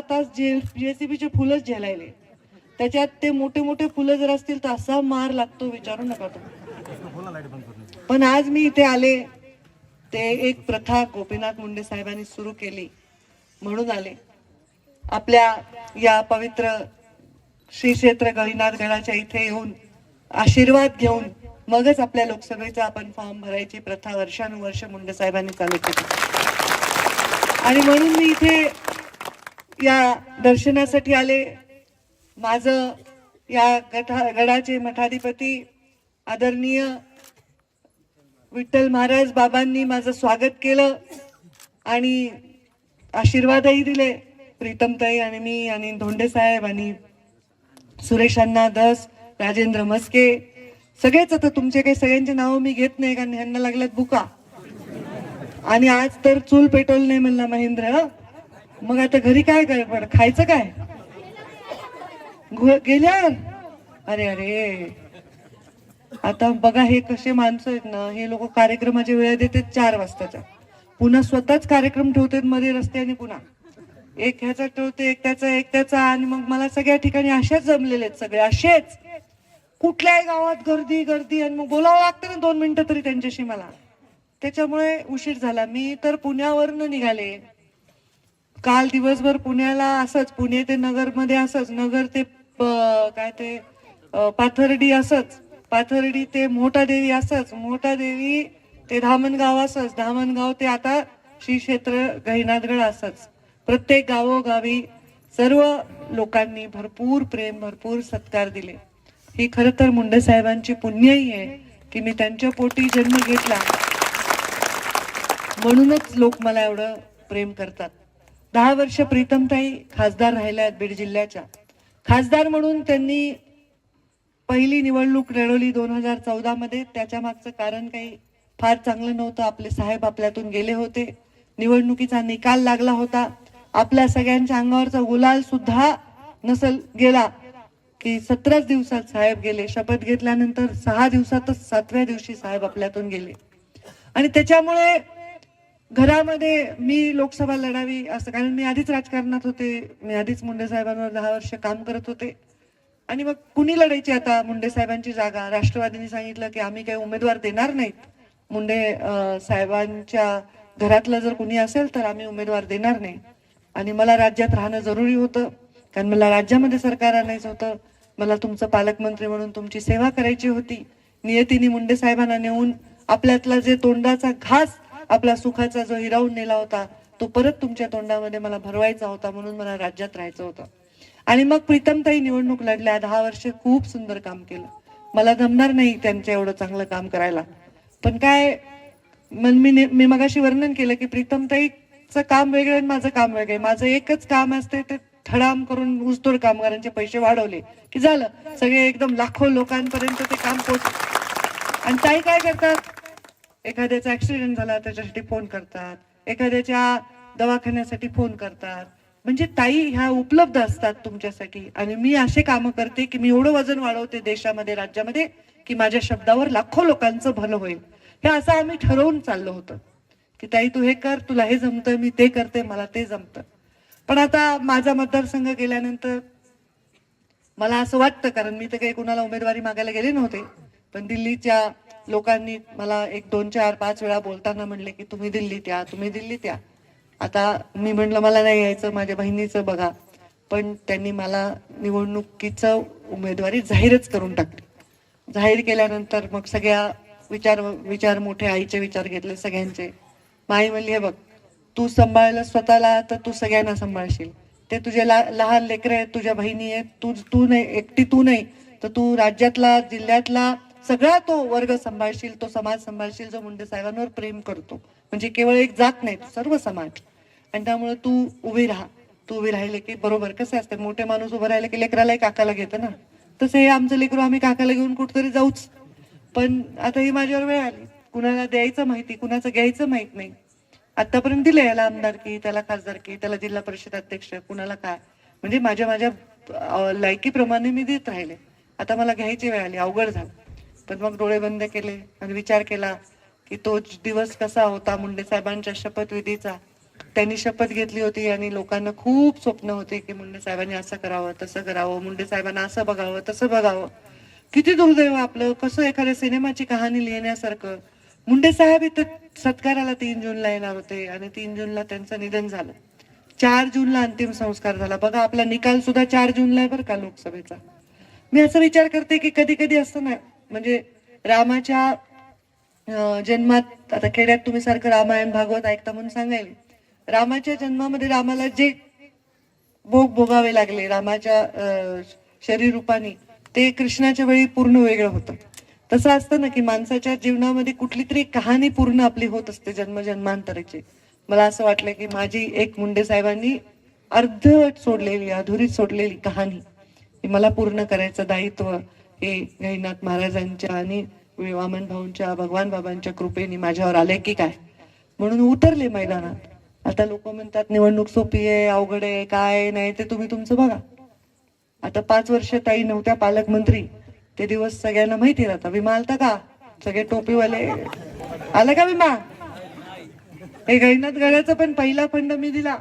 दहा तास जे जेसीबीचे फुलंच झेलायले. त्याच्यात ते मोठे मोठे फुलं जर असतील तर असा मार लागतो विचारू नका तो पण आज मी इथे आले ते एक प्रथा गोपीनाथ मुंडे साहेबांनी सुरू केली म्हणून आले. आपल्या या पवित्र श्री क्षेत्र गहिनाथ गडाच्या इथे येऊन आशीर्वाद घेऊन मगच आपल्या लोकसभेचा आपण फॉर्म भरायची प्रथा वर्षानुवर्ष मुंडे साहेबांनी चालू केली. आणि म्हणून मी इथे या दर्शनासाठी आले. माझं या गठा गडाचे मठाधिपती आदरणीय विठ्ठल महाराज बाबांनी माझं स्वागत केलं आणि आशीर्वादही दिले. प्रीतमताई आणि मी आणि धोंडे साहेब आणि सुरेशांना दस राजेंद्र मस्के सगळेच आता तुमचे काही सगळ्यांचे नाव मी घेत नाही कारण ह्यांना लागल्यात बुका. आणि आज तर चूल पेटवलं नाही म्हणला महेंद्र मग आता घरी काय पण खायचं काय? गेल्यावर? अरे अरे. आता बघा हे कसे माणसं आहेत ना हे लोक कार्यक्रमाच्या वेळ देतात चार वाजताच्या. पुन्हा स्वतःच कार्यक्रम ठेवतात मध्ये रस्त्याने पुन्हा. एक ह्याचा ठेवते एक त्याचा एक त्याचा आणि मग मला सगळ्या ठिकाणी असेच जमलेले आहेत सगळे असेच. कुठल्याही गावात गर्दी गर्दी आणि मग बोलावं लागतं ना दोन मिनिटं तरी त्यांच्याशी मला. त्याच्यामुळे उशीर झाला. मी तर पुण्यावरनं निघाले. काल दिवसभर पुण्याला असंच पुणे ते नगरमध्ये असंच नगर ते काय ते पाथर्डी असंच पाथर्डी ते मोठा देवी असंच मोठा देवी ते धामणगाव असंच धामणगाव ते आता श्री क्षेत्र गहिनाथगड असंच. प्रत्येक गावोगावी सर्व लोकांनी भरपूर प्रेम भरपूर सत्कार दिले. ही खरं तर मुंडे साहेबांची पुण्यही आहे की मी त्यांच्या पोटी जन्म घेतला. म्हणूनच लोक मला एवढं प्रेम करतात. दहा वर्ष प्रीतमताई खासदार राहिल्या आहेत बीड जिल्ह्याच्या. खासदार म्हणून त्यांनी पहिली निवडणूक लढवली दोन हजार चौदा मध्ये. त्याच्या मागचं कारण काही फार चांगलं नव्हतं. आपले साहेब आपल्यातून गेले होते. निवडणुकीचा निकाल लागला होता. आपल्या सगळ्यांच्या अंगावरचा गुलाल सुद्धा नसल गेला की सतराच दिवसात साहेब गेले. शपथ घेतल्यानंतर सहा दिवसातच सातव्या दिवशी साहेब आपल्यातून गेले. आणि त्याच्यामुळे घरामध्ये मी लोकसभा लढावी असं कारण मी आधीच राजकारणात होते. मी आधीच मुंडे साहेबांवर दहा वर्ष काम करत होते. आणि मग कुणी लढायची आता मुंडे साहेबांची जागा? राष्ट्रवादीने सांगितलं की आम्ही काही उमेदवार देणार नाहीत. मुंडे साहेबांच्या घरातलं जर कुणी असेल तर आम्ही उमेदवार देणार नाही. आणि मला राज्यात राहणं जरुरी होतं कारण मला राज्यामध्ये सरकार आणायचं होतं. मला तुमचं पालकमंत्री म्हणून तुमची सेवा करायची होती. नियतीने मुंडे साहेबांना नेऊन आपल्यातला जे तोंडाचा घास आपला सुखाचा जो हिरावून नेला होता तो परत तुमच्या तोंडामध्ये मला भरवायचा होता म्हणून मला राज्यात राहायचं होतं. आणि मग प्रीतमताई निवडणूक लढल्या दहा वर्ष खूप सुंदर काम केलं. मला जमणार नाही त्यांचं एवढं चांगलं काम करायला. पण काय मन मी मी मगाशी वर्णन केलं की प्रीतमताईचं काम वेगळं आणि माझं काम वेगळं आहे. माझं एकच काम असते ते थडाम करून ऊसतोड कामगारांचे पैसे वाढवले की झालं. सगळे एकदम लाखो लोकांपर्यंत ते काम पोच आणि ताई काय करतात? एखाद्याचा ऍक्सिडेंट झाला त्याच्यासाठी फोन करतात. एखाद्याच्या दवाखान्यासाठी फोन करतात. म्हणजे ताई ह्या उपलब्ध असतात तुमच्यासाठी. आणि मी असे कामं करते की मी एवढं वजन वाढवते देशामध्ये राज्यामध्ये की माझ्या शब्दावर लाखो लोकांचं भलं होईल. हे असं आम्ही ठरवून चाललो होतं. की ताई तू हे कर तुला हे जमतं मी ते करते मला ते जमतं. पण आता माझा मतदारसंघ गेल्यानंतर मला असं वाटतं कारण मी तर काही कुणाला उमेदवारी मागायला गेले नव्हते पण दिल्लीच्या लोकांनी मला एक दोन चार पाच वेळा बोलताना म्हणले की तुम्ही दिल्लीत या तुम्ही दिल्लीत या. आता मी म्हणलं मला नाही यायचं माझ्या बहिणीचं बघा. पण त्यांनी मला निवडणुकीचं उमेदवारी जाहीरच करून टाकली. जाहीर केल्यानंतर मग सगळ्या विचार विचार मोठे आईचे विचार घेतले सगळ्यांचे. माई म्हणली हे बघ तू सांभाळलं स्वतःला तर तू सगळ्यांना सांभाळशील. ते तुझे ला, लहान लेकरं आहेत तुझ्या बहिणी आहेत तू तू नाही एकटी तू नाही तर तू राज्यातला जिल्ह्यातला सगळा तो वर्ग सांभाळशील तो समाज सांभाळशील जो मुंडे साहेबांवर प्रेम करतो. म्हणजे केवळ एक जात नाही सर्व समाज. आणि त्यामुळे तू उभी राहा. तू उभी राहिले की बरोबर कसे असते? मोठे माणूस उभं राहिले की लेकरालाही काकाला घेतं ना? तसं हे आमचं लेकरू आम्ही काकाला घेऊन कुठतरी जाऊच. पण आता ही माझ्यावर वेळ आली. कुणाला द्यायचं माहिती कुणाचं घ्यायचं माहीत नाही. आतापर्यंत दिलं याला आमदारकी त्याला खासदारकी त्याला जिल्हा परिषद अध्यक्ष कुणाला काय? म्हणजे माझ्या माझ्या लायकीप्रमाणे मी देत राहिले. आता मला घ्यायची वेळ आली अवघड झालं. पण मग डोळे बंद केले आणि विचार केला की तो दिवस कसा होता? मुंडे साहेबांच्या शपथविधीचा. त्यांनी शपथ घेतली होती आणि लोकांना खूप स्वप्न होते की मुंडे साहेबांनी असं करावं तसं करावं मुंडे साहेबांना असं बघावं तसं बघावं. किती दुर्दैव आपलं कसं एखाद्या सिनेमाची कहाणी लिहिण्यासारखं. मुंडे साहेब इथं सत्काराला तीन जूनला येणार होते आणि तीन जूनला त्यांचं निधन झालं. चार जूनला अंतिम संस्कार झाला. बघा आपला निकाल सुद्धा चार जूनला आहे बरं का लोकसभेचा. मी असा विचार करते की कधी कधी असं नाही म्हणजे रामाच्या जन्मात आता खेड्यात तुम्ही सारखं रामायण भागवत ऐकता म्हणून सांगायला रामाच्या जन्मामध्ये रामाला जे भोग भोगावे लागले रामाच्या शरीर रूपाने ते कृष्णाच्या वेळी पूर्ण वेगळं होतं. तसं असतं ना की माणसाच्या जीवनामध्ये कुठली तरी कहाणी पूर्ण आपली होत असते जन्म जन्मांतराची. मला असं वाटलं की माझी एक मुंडे साहेबांनी अर्ध सोडलेली अधुरीत सोडलेली कहाणी मला पूर्ण करायचं दायित्व हे गहिनाथ महाराजांच्या आणि वामन भाऊंच्या भगवान बाबांच्या कृपेने माझ्यावर आले की काय? म्हणून उतरले मैदानात. आता लोक म्हणतात निवडणूक सोपी आहे अवघड आहे काय नाही ते तुम्ही तुमचं बघा. आता पाच वर्ष ताई नव्हत्या पालकमंत्री. ते दिवस सगळ्यांना माहिती राहता. विमा आलता का? सगळे टोपीवाले. आला का विमा? हे गैनात गळ्याचा पण पहिला फंड मी दिला.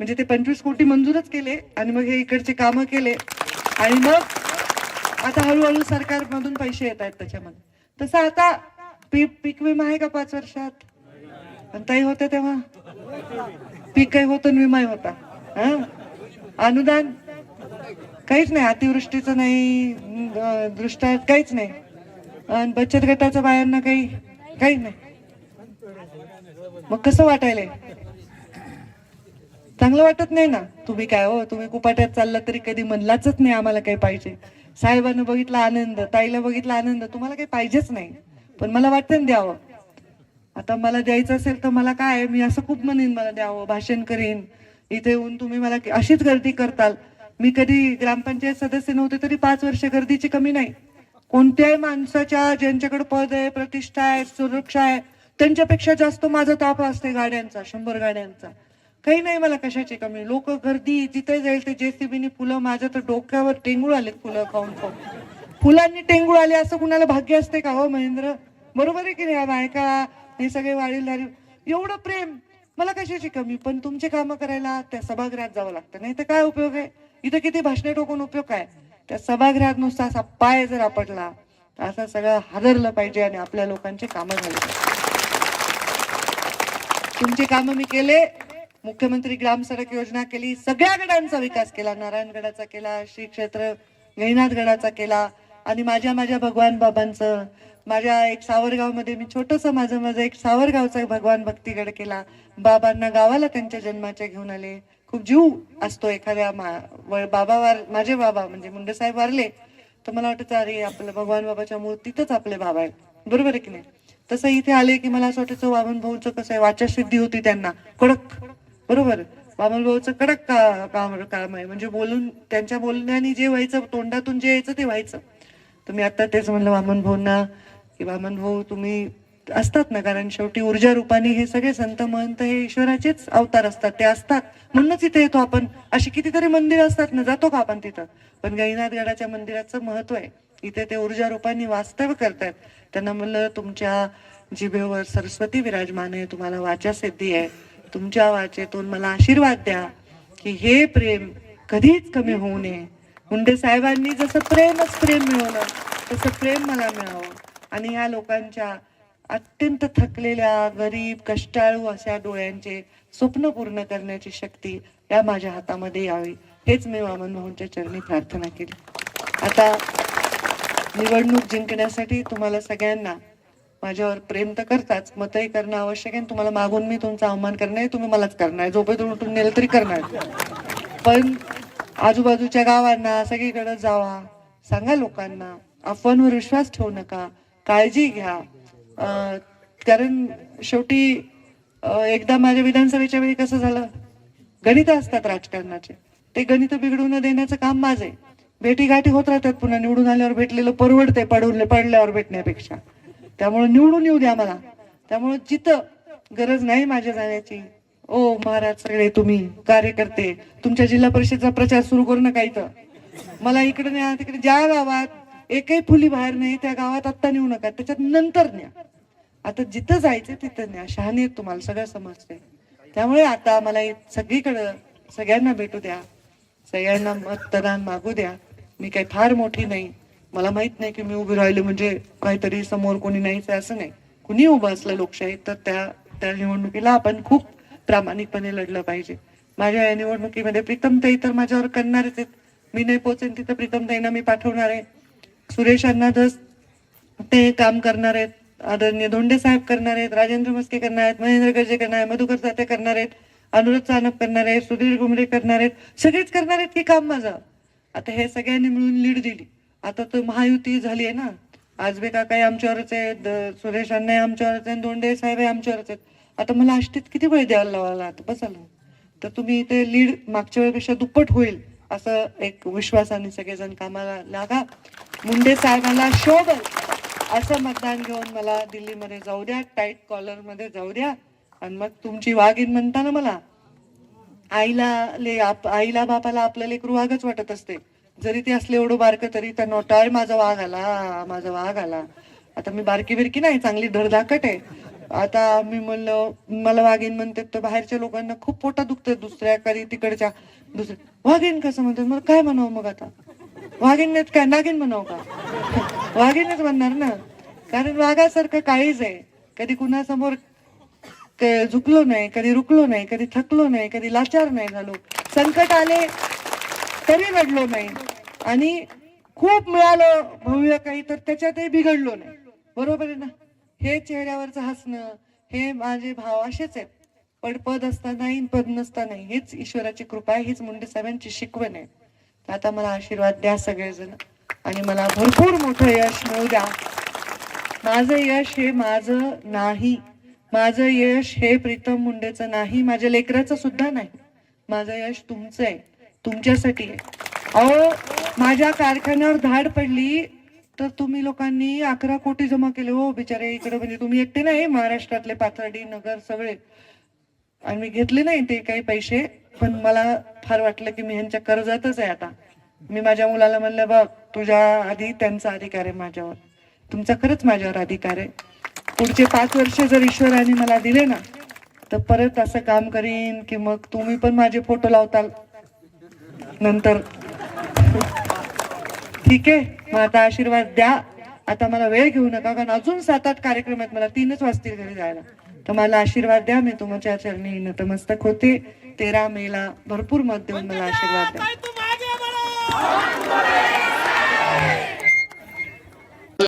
म्हणजे ते पंचवीस कोटी मंजूरच केले आणि मग हे इकडचे कामं केले. आणि मग आता हळूहळू सरकारमधून पैसे येत आहेत त्याच्यामध्ये. तसं आता पीक पीक विमा आहे का पाच वर्षात? पण ताई होते तेव्हा? पीक काही होतं आणि विमाही होता. हा? अनुदान? काहीच नाही अतिवृष्टीचं नाही दृष्टा काहीच नाही. आणि बचत गटाचं बायांना काही काही नाही. मग कसं वाटायला चांगलं वाटत नाही ना. तुम्ही काय हो तुम्ही कुपाट्यात चालला तरी कधी म्हणलाच नाही आम्हाला काही पाहिजे. साहेबांना बघितला आनंद ताईला बघितला आनंद तुम्हाला काही पाहिजेच नाही. पण मला वाटतं द्यावं. आता मला द्यायचं असेल तर मला काय मी असं खूप म्हणेन मला द्यावं भाषण करीन. इथे येऊन तुम्ही मला अशीच गर्दी करताल. मी कधी ग्रामपंचायत सदस्य नव्हते तरी पाच वर्ष गर्दीची कमी नाही. कोणत्याही माणसाच्या ज्यांच्याकडे पद आहे प्रतिष्ठा आहे सुरक्षा आहे त्यांच्यापेक्षा जास्त माझा ताप असते गाड्यांचा शंभर गाड्यांचा. काही नाही मला कशाची कमी. लोक गर्दी जिथे जाईल ते जेसीबीनी फुलं माझ्या तर डोक्यावर टेंगूळ आलेत फुलं खाऊन खाऊन. फुलांनी टेंगूळ आले असं कुणाला भाग्य असते का हो महेंद्र? बरोबर आहे की नाही? बायका हे सगळे वाढीलधारी एवढं प्रेम. मला कशाची कमी? पण तुमचे कामं करायला त्या सभागृहात जावं लागतं. नाही तर काय उपयोग आहे? इथं किती भाषणे टोकून उपयोग काय? त्या सभागृहात नुसता असा पाय जर आपटला तर असं सगळं हादरलं पाहिजे आणि आपल्या लोकांचे कामं झाले तुमचे कामं मी केले. मुख्यमंत्री ग्राम सडक योजना केली सगळ्या गडांचा विकास केला नारायणगडाचा केला श्री क्षेत्र गहिनाथ गडाचा केला आणि माझ्या माझ्या भगवान बाबांचं. माझ्या एक सावरगावमध्ये मी छोटंसं माझं माझं एक सावरगावचा भगवान भक्तीगड केला. बाबांना गावाला त्यांच्या जन्माच्या घेऊन आले. खूप जीव असतो एखाद्या मा- बाबा वार माझे बाबा म्हणजे मुंडे साहेब वारले तर मला वाटतं अरे आपलं भगवान बाबाच्या मूर्तीतच आपले बाबा आहेत. बरोबर आहे की नाही? तसं इथे आले की मला असं वाटायचं वामन भाऊचं कसं आहे? वाचा सिद्धी होती त्यांना. कडक. बरोबर. वामन भाऊचं कडक का- काम काम आहे. म्हणजे बोलून त्यांच्या बोलण्याने जे व्हायचं तोंडातून जे यायचं ते व्हायचं. तर मी आता तेच म्हणलं वामन भाऊंना की वामन भाऊ तुम्ही असतात ना कारण शेवटी ऊर्जा रूपाने हे सगळे संत महंत हे ईश्वराचेच अवतार असतात. ते असतात. म्हणूनच इथे येतो आपण. अशी कितीतरी मंदिर असतात ना जातो का आपण तिथं? पण गैनाथगडाच्या मंदिराचं महत्त्व आहे. इथे ते ऊर्जा रूपाने वास्तव्य करतायत त्यांना म्हणलं तुमच्या जिभेवर सरस्वती विराजमान आहे तुम्हाला वाचा सिद्धी आहे. तुमच्या वाचेतून मला आशीर्वाद द्या की हे प्रेम कधीच कमी होऊ नये. मुंडे साहेबांनी जसं प्रेमच प्रेम मिळवलं तसं प्रेम मला मिळावं. आणि ह्या लोकांच्या अत्यंत थकलेल्या गरीब कष्टाळू अशा डोळ्यांचे स्वप्न पूर्ण करण्याची शक्ती या माझ्या हातामध्ये यावी. हेच मी वामन भाऊंच्या चरणी प्रार्थना केली. आता निवडणूक जिंकण्यासाठी तुम्हाला सगळ्यांना माझ्यावर प्रेम तर करताच मतही करणं आवश्यक आहे तुम्हाला मागून मी तुमचा अवमान करणार तुम्ही मलाच करणार आहे. झोपेतून उठून नेलं तरी करणार. पण आजूबाजूच्या गावांना सगळीकडे जावा. सांगा लोकांना अफवांवर विश्वास ठेवू नका. काळजी घ्या. कारण शेवटी एकदा माझ्या विधानसभेच्या वेळी कसं झालं? गणित असतात राजकारणाचे. ते गणित बिघडू न देण्याचं काम माझे आहे. भेटी गाठी होत राहतात पुन्हा निवडून आल्यावर भेटलेलं परवडते पडवले पडल्यावर भेटण्यापेक्षा. त्यामुळे निवडून येऊ द्या मला. त्यामुळे जिथं गरज नाही माझ्या जाण्याची. ओ महाराज सगळे तुम्ही कार्यकर्ते तुमच्या जिल्हा परिषदचा प्रचार सुरू करू नका इथं. मला इकडे न्या तिकडे ज्या गावात एकही फुली बाहेर नाही त्या गावात आत्ता नेऊ नका त्याच्यात नंतर न्या. आता जिथं जायचं तिथं न्या. शहाणे तुम्हाला सगळं समजते त्यामुळे आता मला सगळीकडं सगळ्यांना भेटू द्या. सगळ्यांना मतदान मागू द्या. मी काही फार मोठी नाही. मला माहीत नाही की मी उभी राहिले म्हणजे काहीतरी समोर कोणी नाहीच आहे असं नाही. कुणी उभं असलं लोकशाहीत तर त्या त्या निवडणुकीला आपण खूप प्रामाणिकपणे लढलं पाहिजे. माझ्या या निवडणुकीमध्ये प्रीतमताई तर माझ्यावर करणारच आहेत. मी नाही पोचेन तिथं प्रीतमताईंना मी पाठवणार आहे. सुरेश अण्णाधस ते काम करणार आहेत. आदरणीय धोंडे साहेब करणार आहेत. राजेंद्र मस्के करणार आहेत. महेंद्र गर्जे करणार आहेत. मधुकर साते करणार आहेत. अनुरोध चानप करणार आहेत. सुधीर गुमरे करणार आहेत. सगळेच करणार आहेत की काम माझं? आता हे सगळ्यांनी मिळून लीड दिली. आता तर महायुती झाली आहे ना. आजबे काकाही आमच्यावरच आहेत सुरेश अण्णा आमच्यावरच आहेत दोंडे साहेब आमच्यावरच आहेत. आता मला आष्टीत किती वेळ द्यायला लावायला आता? बसायला तर तुम्ही ते लीड मागच्या वेळेपेक्षा दुप्पट होईल असं एक विश्वासाने सगळेजण कामाला लागा. मुंडे साहेबांना शोभल असं मतदान घेऊन मला दिल्लीमध्ये जाऊ द्या टाईट कॉलरमध्ये जाऊ द्या. आणि मग तुमची वाघीन म्हणता ना मला आईला ले आप आईला बापाला आपलं लेकरू वाघच वाटत असते. जरी ते असले एवढं बारकं तरी त्या नोटाळ माझा वाघ आला माझा वाघ आला. आता मी बारकी बिरकी नाही चांगली धडधाकट आहे. आता मी म्हणलं मला वाघीन म्हणते तर बाहेरच्या लोकांना खूप पोटा दुखतं दुसऱ्या कधी तिकडच्या दुसऱ्या वाघीन कसं म्हणतात? मला काय म्हणावं मग आता? वाघीन काय? नागिन म्हणावं का? वाघीनच म्हणणार ना. कारण वाघासारखं काहीच आहे. कधी कुणासमोर झुकलो नाही कधी रुकलो नाही कधी थकलो नाही कधी लाचार नाही झालो. संकट आले तरी रडलो नाही. आणि खूप मिळालं भव्य काही तर त्याच्यातही बिघडलो नाही. बरोबर आहे ना? हे चेहऱ्यावरचं हसणं हे माझे भाव असेच आहेत. पण पद असतानाही पद नसतानाही हीच ईश्वराची कृपा आहे हीच मुंडे साहेबांची शिकवण आहे. तर आता मला आशीर्वाद द्या सगळेजण. आणि मला भरपूर मोठं यश मिळू द्या. माझं यश हे माझं नाही. माझं यश हे प्रीतम मुंडेचं नाही. माझ्या लेकराचं सुद्धा नाही. माझं यश तुमचं आहे. तुमच्यासाठी. अहो माझ्या कारखान्यावर धाड पडली तर तुम्ही लोकांनी अकरा कोटी जमा केले हो बिचारे. इकडे म्हणजे तुम्ही एकटे नाही महाराष्ट्रातले पाथर्डी नगर सगळे. आणि मी घेतले नाही ते काही पैसे पण मला फार वाटलं की मी ह्यांच्या कर्जातच आहे आता. मी माझ्या मुलाला म्हणलं बघ तुझ्या आधी त्यांचा अधिकार आहे माझ्यावर. तुमचा खरंच माझ्यावर अधिकार आहे. पुढचे पाच वर्ष जर ईश्वराने मला दिले ना तर परत असं काम करीन की मग तुम्ही पण माझे फोटो लावताल. नंतर. ठीक आहे मग आता आशीर्वाद द्या. आता मला वेळ घेऊ नका कारण अजून सात आठ कार्यक्रम आहेत मला तीनच वाजतील घरी जायला. तर मला आशीर्वाद द्या मी तुमच्या चरणी नतमस्तक होते. तेरा मेला भरपूर मत देऊन मला आशीर्वाद द्या.